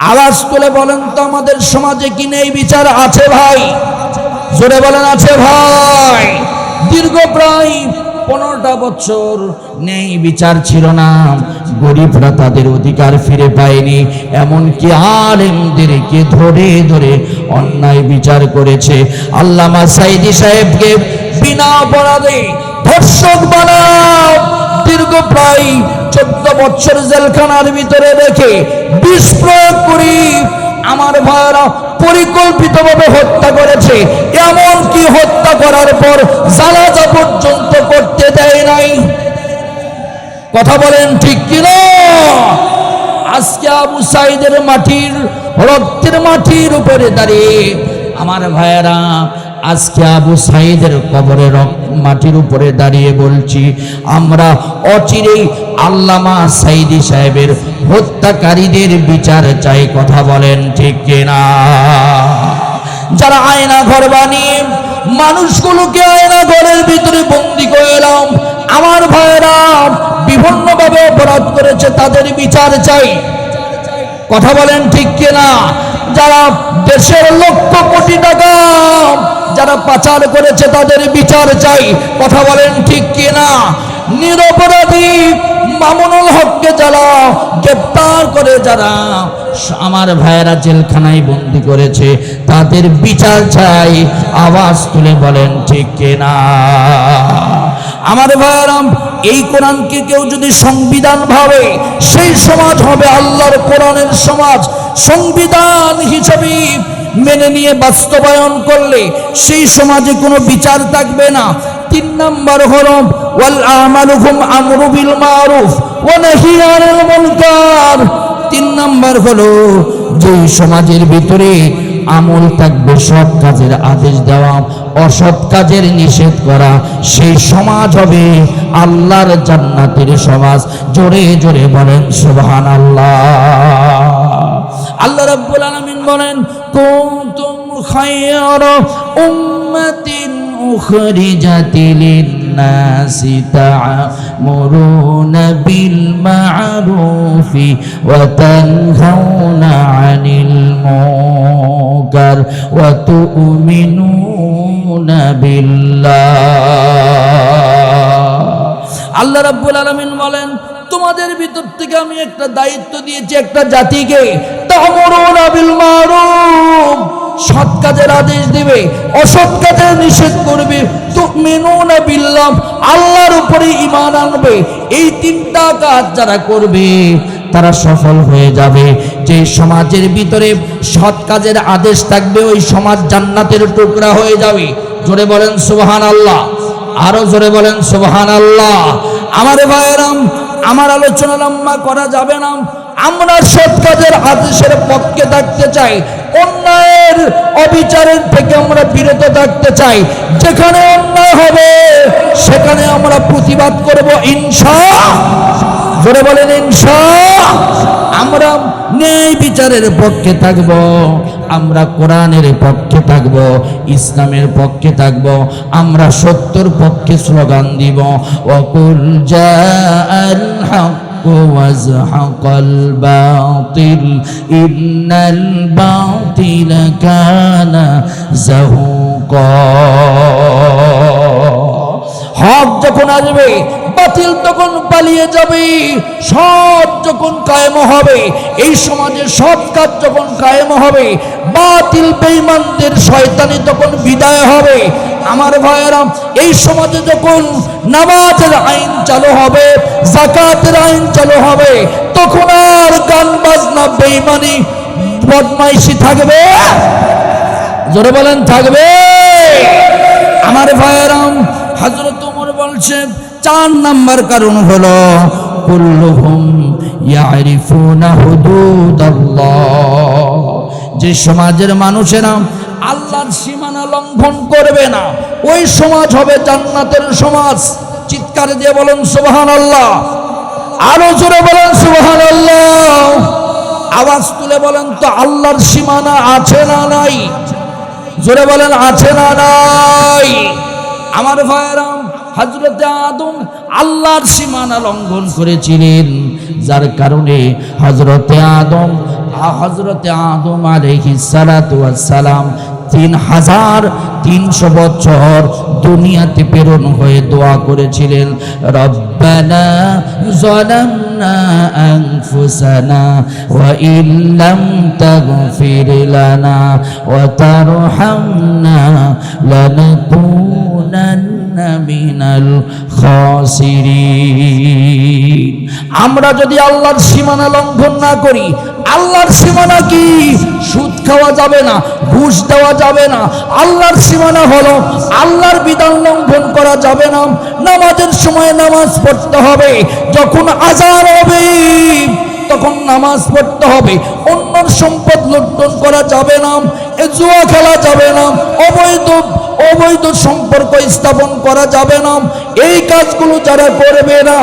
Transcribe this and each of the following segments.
আওয়াজ তুলে বলেন তো, আমাদের সমাজে কি নেই বিচার? আছে ভাই। জোরে বলেন, আছে ভাই। দীর্ঘ প্রায় পনেরোটা বছর নেই, বিচার ছিল না। গরিবরা তাদের অধিকার ফিরে পায়নি। এমনকি আলেমদেরকে ধরে ধরে অন্যায় বিচার করেছে। আল্লামা সাইদি সাহেবকে বিনা অপরাধে ধর্ষক বানাও। দীর্ঘ প্রায় চোদ্দ বছর জেলখানার ভিতরে রেখে বিষ প্রয়োগ করি, আমার ভাইয়েরা পরিকল্পিতভাবে হত্যা করেছে। এমন কি হত্যা করার পর জানাজা পর্যন্ত করতে দেয় নাই। কথা বলেন ঠিক কিনা? আজকে আবু সাইদের মাটির, রক্তের মাটির উপরে দাঁড়িয়ে আমার ভাইয়েরা আজকে আবু সাইদের কবরের মাটির উপরে দাঁড়িয়ে বলছি, আমরা অচিরেই আল্লামা সাইদি সাহেবের হত্যাকারীদের বিচার চাই। কথা বলেন ঠিক কিনা? যারা আয়না ঘর বানিয়ে মানুষগুলোকে আয়না ঘরের ভিতরে বন্দি করে এলাম, আমার ভাইয়েরা বিভিন্নভাবে অপরাধ করেছে, তাদের বিচার চাই। কথা বলেন ঠিক কিনা? যারা দেশের লক্ষ কোটি টাকা যারা পাচার করেছে, তাদের বিচার চাই। কথা বলেন ঠিক কিনা? নিরপরাধী মামুনুল হককে যারা গ্রেপ্তার করে, যারা আমার ভাইয়েরা জেলখানায় বন্দি করেছে, তাদের বিচার চাই। আওয়াজ তুলে বলেন ঠিক কিনা? আমার ভাইয়ারাম এই কোরআনকে কেউ যদি সংবিধান ভাবে, সেই সমাজ হবে আল্লাহর কোরআনের সমাজ। সংবিধান হিসেবে মেনে নিয়ে বাস্তবায়ন করলে সেই সমাজে কোনো বিচার থাকবে না। তিন নম্বর হল ওয়াল আমালুহুম আমরু বিল মারুফ ওয়া নাহি আনিল মুনকার। তিন নম্বর হলো যে সমাজের ভিতরে আমল থাকবে, সৎ কাজের আদেশ দেওয়া, অসৎ কাজের নিষেধ করা, সেই সমাজ হবে আল্লাহর জান্নাতের সমাজ। জোরে জোরে বলেন সুবহান আল্লাহ আল্লাহ রাব্বুল আলামিন বলেন কুনতুম খায়র উম্মাতিন أخرجت للناس تعمرون بالمعروف وتنهون عن المنكر وتؤمنون بالله আল্লাহ রাব্বুল আলামিন বলেন তোমাদের ভিতর থেকে আমি একটা দায়িত্ব দিয়েছি একটা জাতিকে। সৎ আদেশ দিবে, অসৎ কাজের নিষেধ করবে। আল্লাহর উপরে ঈমান আনবে। এই তিনটা কাজ যারা করবে, তারা সফল হয়ে যাবে। যে সমাজের ভিতরে সৎ কাজের আদেশ থাকবে, ওই সমাজ জান্নাতের টুকরা হয়ে যাবে। জোরে বলেন সুবহান আল্লাহ আরও জোরে বলেন সুবহান আল্লাহ আমার ভাইয়েরাম আমার আলোচনা লম্বা করা যাবে না। আমরা সৎ কাজের আদেশের পক্ষে থাকতে চাই। অন্যায়ের অবিচারের থেকে আমরা বিরত থাকতে চাই। যেখানে অন্যায় হবে, সেখানে আমরা প্রতিবাদ করব ইনশা জোরে বলেন ইনশা আমরা ন্যায় বিচারের পক্ষে থাকব আমরা কোরআনের পক্ষে থাকব ইসলামের পক্ষে থাকব আমরা সত্যর পক্ষে স্লোগান দিব অকুল জাআল হক وزحق الباطل إن الباطل كان زهوقا হক যখন আসবে বাতিল তখন পালিয়ে যাবে সৎ যখন কায়েম হবে, এই সমাজে সৎ কাজ যখন কায়েম হবে, বাতিল বেঈমানদের শয়তানি তখন বিদায় হবে। আমার ভাইয়েরা, এই সমাজে যখন নামাজের আইন চালু হবে জাকাতের আইন চালু হবে, তখন আর গান বাজনা বেঈমানি বদমাইশি থাকবে? জোরে বলেন, থাকবে? আমার ভাইয়েরাম হজরত ওমর বলছেন চার নাম্বার কারণ হলো যে সমাজের মানুষেরা আল্লাহর সীমানা লঙ্ঘন করবে না, ওই সমাজ হবে জান্নাতের সমাজ। চিৎকার দিয়ে বলেন, সুবহানাল্লাহ। আরও জোরে বলেন, সুবহানাল্লাহ। আওয়াজ তুলে বলেন তো, আল্লাহর সীমানা আছে না নাই? জোরে বলেন, আছে না নাই? আমার ভাইরাম হজরতে আদম আল্লাহর সীমানা লঙ্ঘন করেছিলেন, যার কারণে হজরতে আদম হজরতে আদম ওয়াস সালাম তিন হাজার তিনশো বছর দুনিয়াতে প্রেরণ হয়ে দোয়া করেছিলেন, রব্বানা জলামনা আনফুসানা ওয়া ইল্লাম তাগফির লানা ওয়া তারহামনা আমরা যদি আল্লাহর সীমানা লঙ্ঘন না করি, আল্লাহর সীমানা কি? সুদ খাওয়া যাবে না, ঘুষ দেওয়া যাবে না। আল্লাহর সীমানা হলো আল্লাহর বিধান লঙ্ঘন করা যাবে না। নামাজের সময় নামাজ পড়তে হবে, যখন আজান হবে তখন নামাজ পড়তে হবে। অন্যর সম্পদ লুণ্ঠন করা যাবে না জুয়া খেলা যাবে না, অবৈধ অবৈধ সম্পর্ক স্থাপন করা যাবে না। এই কাজগুলো যারা করবে না,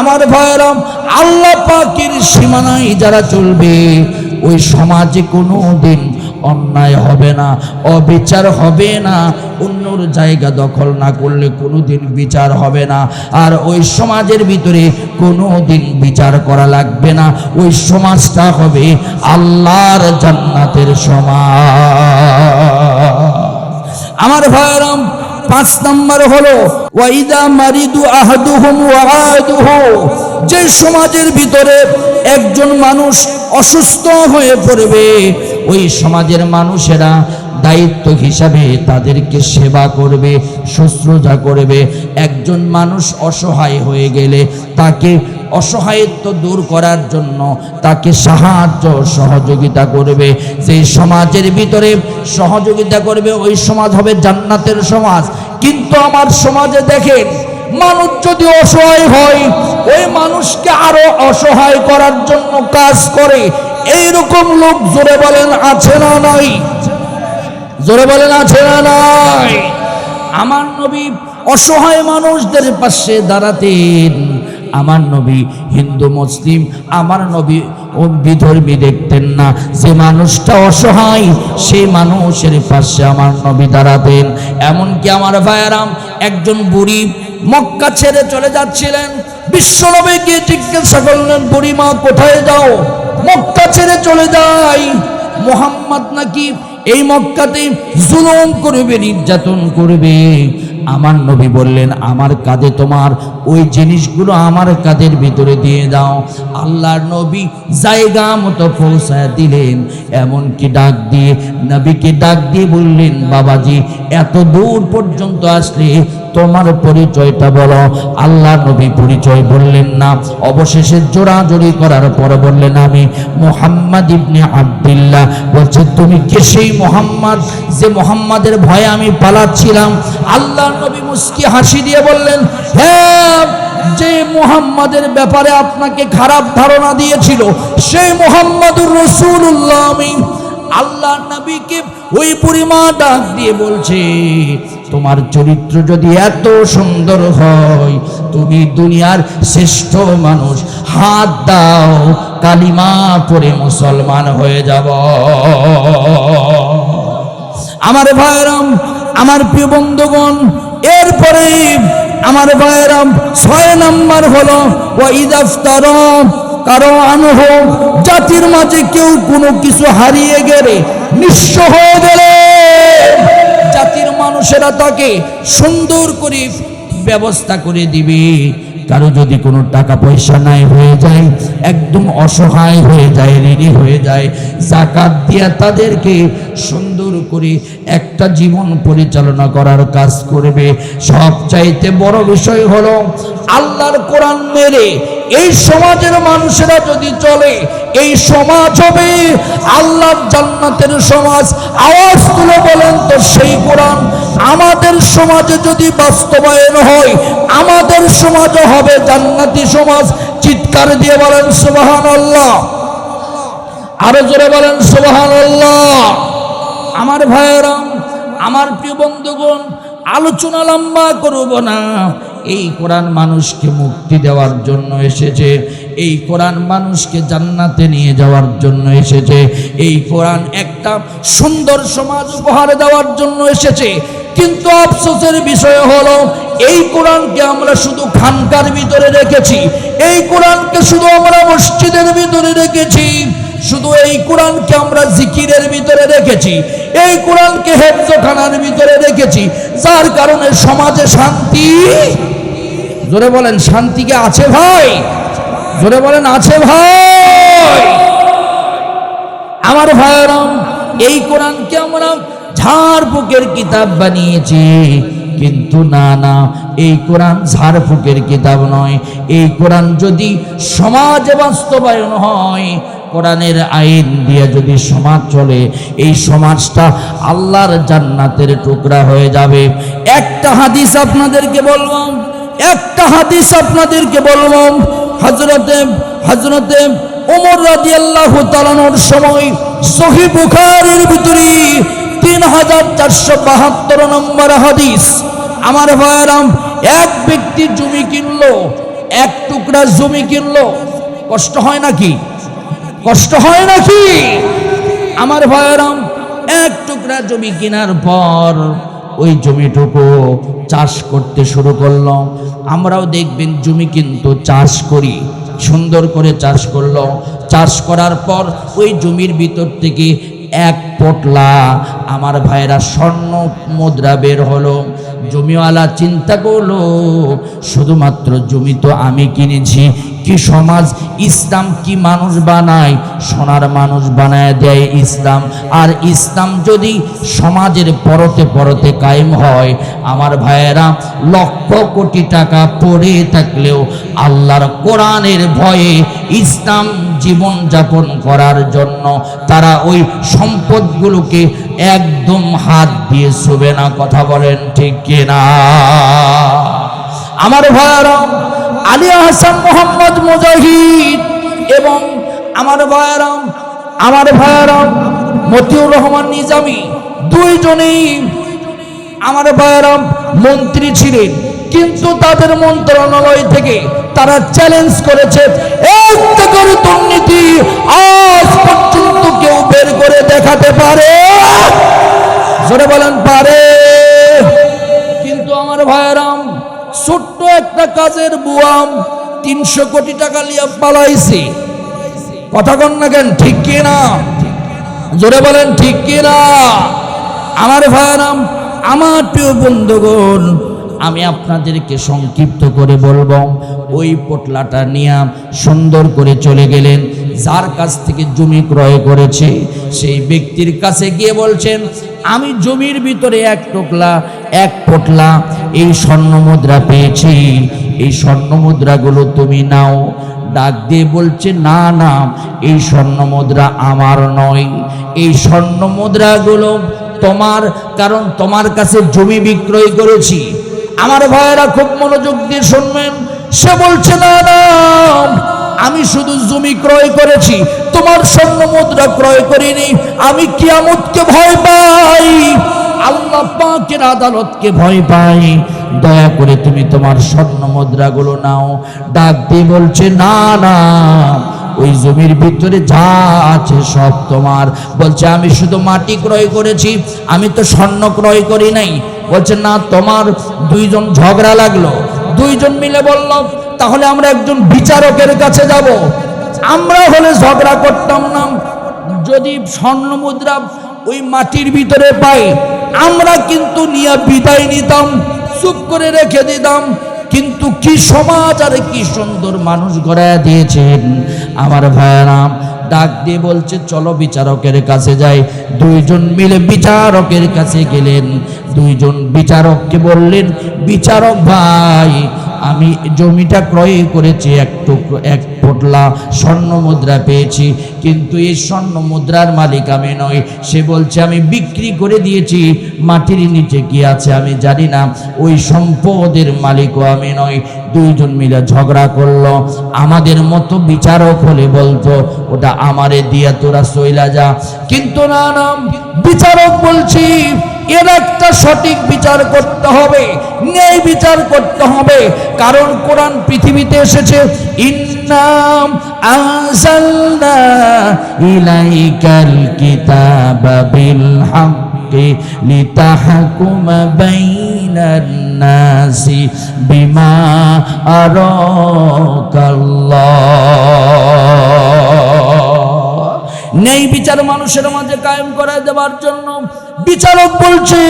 আমার ভাইরাম আল্লাহ পাকের সীমানায় যারা চলবে, ওই সমাজে কোনো দিন অন্যায় হবে না, অবিচার হবে না। অন্যর জায়গা দখল না করলে কোনো দিন বিচার হবে না। আর ওই সমাজের ভিতরে কোনো দিন বিচার করা লাগবে না। ওই সমাজটা হবে আল্লাহর জান্নাতের সমাজ। আমার ভাইরাম পাঁচ নম্বর হলো, ওয়াইদা মারিদু আহাদুহুম ওয়াহাদুহু যে সমাজের ভিতরে একজন মানুষ অসুস্থ হয়ে পড়বে ওই সমাজের মানুষেরা দায়িত্ব হিসাবে তাদেরকে সেবা করবে, শুশ্রূষা করবে। একজন মানুষ অসহায় হয়ে গেলে তাকে অসহায়ত্ব দূর করার জন্য তাকে সাহায্য, সহযোগিতা করবে। সেই সমাজের ভিতরে সহযোগিতা করবে, ওই সমাজ হবে জান্নাতের সমাজ। কিন্তু আমার সমাজে দেখেন, মানুষ যদি অসহায় হয়, ওই মানুষকে আরও অসহায় করার জন্য কাজ করে এইরকম লোক জোরে বলেন, আছে না নাই? জোরে বলেন, আছে না নাই? আমার নবী অসহায় মানুষদের পাশে দাঁড়াতেন। আমার নবী হিন্দু, মুসলিম, আমার নবী বিধর্মী দেখতেন না। যে মানুষটা অসহায় সেই মানুষের পাশে আমার নবী দাঁড়াতেন। এমনকি আমার ভাইয়ারাম একজন বুড়ি মক্কা ছেড়ে চলে যাচ্ছিলেন। বিশ্বনবী গিয়ে জিজ্ঞাসা করলেন বুড়ি মা কোথায় যাও? মক্কা ছেড়ে চলে যায়। মোহাম্মদ নাকি এই মক্কাতে জুলুম করবে নির্যাতন করবে। আমার নবী বললেন, আমার কাঁধে তোমার ওই জিনিসগুলো আমার কাঁধের ভিতরে দিয়ে দাও। আল্লাহর নবী জায়গা মতো পৌঁছায় দিলেন। এমনকি ডাক দিয়ে, নবীকে ডাক দিয়ে বললেন, বাবাজি, এত দূর পর্যন্ত আসলে তোমার পরিচয়টা বলো। আল্লাহ নবী পরিচয় বললেন না। অবশেষে জোড়াজোড়ি করার পর বললেন, আমি মোহাম্মদ ইবনে আব্দুল্লাহ। বলছে, তুমি কে সেই মোহাম্মদ যে মোহাম্মদের ভয়ে আমি পালাচ্ছিলাম? আল্লাহ নবী মুস্কি হাসি দিয়ে বললেন হ্যাঁ যে মোহাম্মদের ব্যাপারে আপনাকে খারাপ ধারণা দিয়েছিল সেই মোহাম্মদুর রসুল্লাহ আমি আল্লাহ নবীকে ওই পরিমা ডাক দিয়ে বলছে, তোমার চরিত্র যদি এত সুন্দর হয়, তুমি দুনিয়ার শ্রেষ্ঠ মানুষ, হাত দাও, কালিমা পরে মুসলমান হয়ে যাব। আমার ভাইরাম, আমার প্রিয় বন্ধুগণ এরপরে আমার ভাইরাম ছয় নাম্বার হলো ওয়াইদাফতার কারও আনহ, জাতির মাঝে কেউ কোনো কিছু হারিয়ে গেলে নিঃস্ব হয়ে গেলে জাতির মানুষেরা তাকে সুন্দর করে ব্যবস্থা করে দিবে। কারও যদি কোনো টাকা পয়সা নাই হয়ে যায়, একদম অসহায় হয়ে যায়, ঋণী হয়ে যায়, জাকাত দিয়া তাদেরকে সুন্দর করে একটা জীবন পরিচালনা করার কাজ করবে। সবচাইতে বড় বিষয় হলো, আল্লাহর কোরআন মেরে এই সমাজের মানুষেরা যদি চলে, এই সমাজ হবে আল্লাহর জান্নাতের সমাজ। আওয়াজ তুলে বলেন তো সেই কোরআন, আমাদের সমাজে যদি বাস্তবায়ন হয়, আমাদের সমাজও হবে জান্নাতি সমাজ। চিৎকার দিয়ে বলেন সুবাহান আল্লাহ আরও জোরে বলেন সুবাহান আল্লাহ আমার ভাইয়েরাম আমার প্রিয় বন্ধুগণ, আলোচনা লম্বা করব না। এই কোরআন মানুষকে মুক্তি দেওয়ার জন্য এসেছে, এই কোরআন মানুষকে জান্নাতে নিয়ে যাওয়ার জন্য এসেছে, এই কোরআন একটা সুন্দর সমাজ উপহার দেওয়ার জন্য এসেছে। কিন্তু আফসোসের বিষয় হলো, এই কোরআনকে আমরা শুধু খানকার ভিতরে রেখেছি, এই কোরআনকে শুধু আমরা মসজিদের ভিতরে রেখেছি। শুধু এই কোরআনকে আমরা জিকিরের ভিতরে রেখেছি, এই কোরআনকে হেফজখানার ভিতরে রেখেছি, যার কারণে সমাজে শান্তি জোরে বলেন, শান্তি কি আছে ভাই? জোরে বলেন, আছে ভাই। আমার ভাইরাম এই কোরআনকে আমরা ঝাড়ফুকের কিতাব বানিয়েছি, কিন্তু না না, এই কোরআন ঝাড়ফুকের কিতাব নয়। এই কোরআন যদি সমাজে বাস্তবায়ন হয় কোরআনের আইন দিয়ে যদি সমাজ চলে, এই সমাজটা আল্লাহর জান্নাতের টুকরা হয়ে যাবে। একটা হাদিস আপনাদেরকে বললাম, একটা হাদিস আপনাদেরকে বললাম হজরতে হজরতে ওমর রাজি আল্লাহ তালানোর সময় সহি বুখারের ভিতরে তিন হাজার চারশো বাহাত্তর নম্বর হাদিস। আমার ভাইরাম এক ব্যক্তি জমি কিনলো, এক টুকরা জমি কিনলো। কষ্ট হয় নাকি? কষ্ট হয় নাকি? আমার ভাইরাম, এক টুকরা জমি কেনার পর ওই জমিটুকু চাষ করতে শুরু করল। আমরাও দেখবেন জমি কিন্তু চাষ করি, সুন্দর করে চাষ করল। চাষ করার পর ওই জমির ভিতর থেকে এক পটলা আমার ভাইরা স্বর্ণ মুদ্রা বের হলো। জমিওয়ালা চিন্তা করল, শুধুমাত্র জমি তো আমি কিনেছি কি সমাজ, ইসলাম কি মানুষ বানায়? সোনার মানুষ বানায় দেয় ইসলাম। আর ইসলাম যদি সমাজের পরতে পরতে কায়েম হয়, আমার ভাইয়েরা, লক্ষ কোটি টাকা পড়ে থাকলেও আল্লাহর কোরআনের ভয়ে ইসলাম জীবন যাপন করার জন্য তারা ওই সম্পদগুলোকে একদম হাত দিয়ে শুবে না, কথা বলেন ঠিক কিনা? আমার ভাইয়েরা আলী হাসান মোহাম্মদ মুজাহিদ এবং আমার ভাইয়ারাম আমার ভাইয়ারাম মতিউর রহমান নিজামি। দুইজনেই আমার ভাইয়ারাম মন্ত্রী ছিলেন। কিন্তু তাদের মন্ত্রণালয় থেকে তারা চ্যালেঞ্জ করেছে দুর্নীতি আজ পর্যন্ত কেউ বের করে দেখাতে পারে? জোরে বলেন, পারে। কিন্তু আমার ভাইয়ারাম ছোট্ট একটা কাজের বুয়াম তিনশো কোটি টাকা লিয়া পালাইছে। কথা কন না কেন, ঠিক কি না? জোরে বলেন, ঠিক কি না? আমার ভাইয়ারাম আমার প্রিয় বন্ধুগণ, আমি আপনাদেরকে সংক্ষিপ্ত করে বলব, ওই পোটলাটা নিয়ে সুন্দর করে চলে গেলেন যার কাছ থেকে জমি ক্রয় করেছে, সেই ব্যক্তির কাছে গিয়ে বলছেন, আমি জমির ভিতরে এক টোকলা, এক পোটলা এই স্বর্ণ মুদ্রা পেয়েছি। এই স্বর্ণ মুদ্রাগুলো তুমি নাও। ডাক দিয়ে বলছে, না না, এই স্বর্ণ মুদ্রা আমার নয়। এই স্বর্ণ মুদ্রাগুলো তোমার, কারণ তোমার কাছে জমি বিক্রয় করেছি। আমার ভাইয়েরা খুব মনোযোগ দিয়ে শুনবেন। সে বলছে, না না আমি শুধু জমি ক্রয় করেছি, তোমার স্বর্ণ মুদ্রা ক্রয় করিনি, আমি কিয়ামতকে ভয় পাই। আল্লাহ পাকের আদালতকে ভয় পাই। দয়া করে তুমি তোমার স্বর্ণ মুদ্রাগুলো নাও। ডাক দিয়ে বলছে, না না, ওই জমির ভিতরে যা আছে সব তোমার। বলছে, আমি শুধু মাটি ক্রয় করেছি, আমি তো স্বর্ণ ক্রয় করি নাই। বলছে, না, তোমার দুইজন ঝগড়া লাগল। দুইজন মিলে বলল তাহলে আমরা একজন বিচারকের কাছে যাব। আমরা হলে ঝগড়া করতাম না। যদি স্বর্ণ মুদ্রা ওই মাটির ভিতরে পাই, আমরা কিন্তু নিয়ে বিদায় নিতাম, চুপ করে রেখে দিতাম। কিন্তু কি সমাজ আর কি সুন্দর মানুষ গড়ায় দিয়েছেন। আমার ভাইয়ারাম ডাক দিয়ে বলছে, চলো বিচারকের কাছে যাই। দুইজন মিলে বিচারকের কাছে গেলেন। দুইজন বিচারককে বললেন, বিচারক ভাই আমি জমিটা ক্রয় করেছি, এক টুকরো, এক পোটলা স্বর্ণ মুদ্রা পেয়েছি। কিন্তু এই স্বর্ণ মুদ্রার মালিক আমি নই। সে বলছে, আমি বিক্রি করে দিয়েছি, মাটির নিচে কি আছে আমি জানি না। ওই সম্পদের মালিকও আমি নই। দুইজন মিলে ঝগড়া করল। আমাদের মতো বিচারক হলে বলতো, ওটা আমারে দিয়া তোরা সইলা যা। কিন্তু না না, বিচারক বলছি এর একটা সঠিক বিচার করতে হবে, ন্যায় বিচার করতে হবে। কারণ কোরআন পৃথিবীতে এসেছে ইন্নাম আনজালনা ইলাইকাল কিতাবা বিল হাক্কি লিতাহকুমা বাইনান নাসি বিমা আরাকাল্লাহ। নেই বিচার মানুষের মাঝে কায়েম করে দেওয়ার জন্য বিচারক বলছে,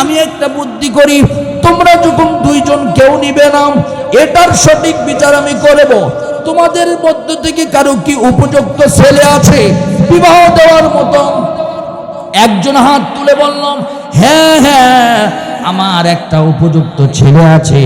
আমি একটা বুদ্ধি করি, তোমরা যখন দুইজন কেউ নিবে না, এটার সঠিক বিচার আমি করব। তোমাদের মধ্য থেকে কারও কি উপযুক্ত ছেলে আছে? বিবাহ দেওয়ার মতো একজন হাত তুলে বললাম হ্যাঁ হ্যাঁ আমার একটা উপযুক্ত ছেলে আছে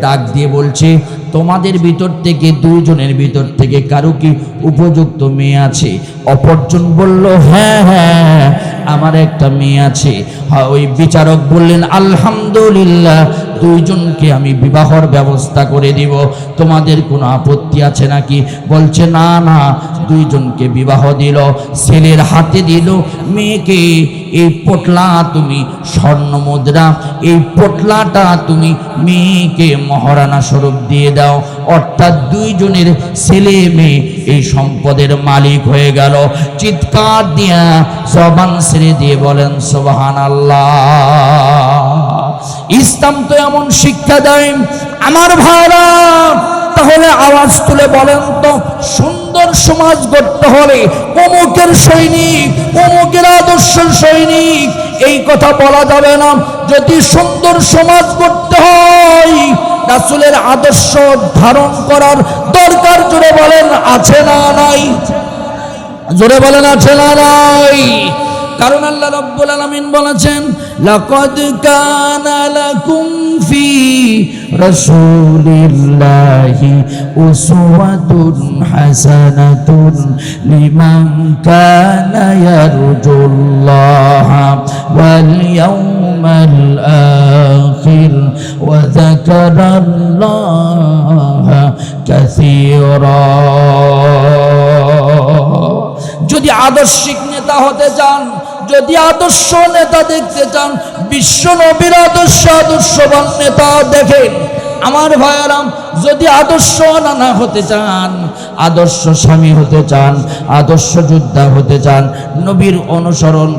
ডাক দিয়ে বলছে তোমাদের ভিতর থেকে দুইজনের ভিতর থেকে কারও কি উপযুক্ত মেয়ে আছে? অপরজন বলল হ্যাঁ হ্যাঁ আমার একটা মেয়ে আছে। হ্যাঁ, ওই বিচারক বললেন আলহামদুলিল্লাহ দুইজনকে আমি বিবাহর ব্যবস্থা করে দিব। তোমাদের কোনো আপত্তি আছে নাকি? বলছে, না না, দুইজনকে বিবাহ দিল, ছেলের হাতে দিল, মেয়েকে এই পটলা তুমি স্বর্ণ মুদ্রা, এই পটলাটা তুমি মেয়েকে মহারানা স্বরূপ দিয়ে দাও। অর্থাৎ দুইজনের ছেলে মেয়ে এই সম্পদের মালিক হয়ে গেল। চিৎকার দিয়া জবান ছেড়ে দিয়ে বলেন সোবাহান আল্লাহ ইসলাম তো এমন শিক্ষা দেয়, আমার ভাইরা, তাহলে আওয়াজ তুলে বলেন তো, সুন্দর সমাজ গড়তে হলে অমুকের সৈনিক, অমুকের আদর্শ সৈনিক, এই কথা বলা যাবে না। যদি সুন্দর সমাজ গড়তে হয়, রাসুলের আদর্শ ধারণ করার দরকার জোরে বলেন, আছে না নাই? জোরে বলেন, আছে না নাই? কারণ আল্লাহ রব্বুল আলামিন বলেছেন লাকাদ কানা লাকুম ফি রাসূলিল্লাহি উসওয়াতুন হাসানাতুন লিমান কানা ইয়ারজুল্লাহা ওয়াল ইয়াউমাল আখির ওয়া যাকারাল্লাহা কাসীরা যদি আদর্শিক নেতা হতে চান যদি আদর্শ নেতা দেখতে চান, বিশ্ব নবীর আদর্শ, আদর্শবান নেতা দেখেন। আমার ভাইয়ারাম, যদি আদর্শ নানা হতে চান, আদর্শ স্বামী হতে চান, আদর্শ যোদ্ধা হতে চান, নবীর অনুসরণ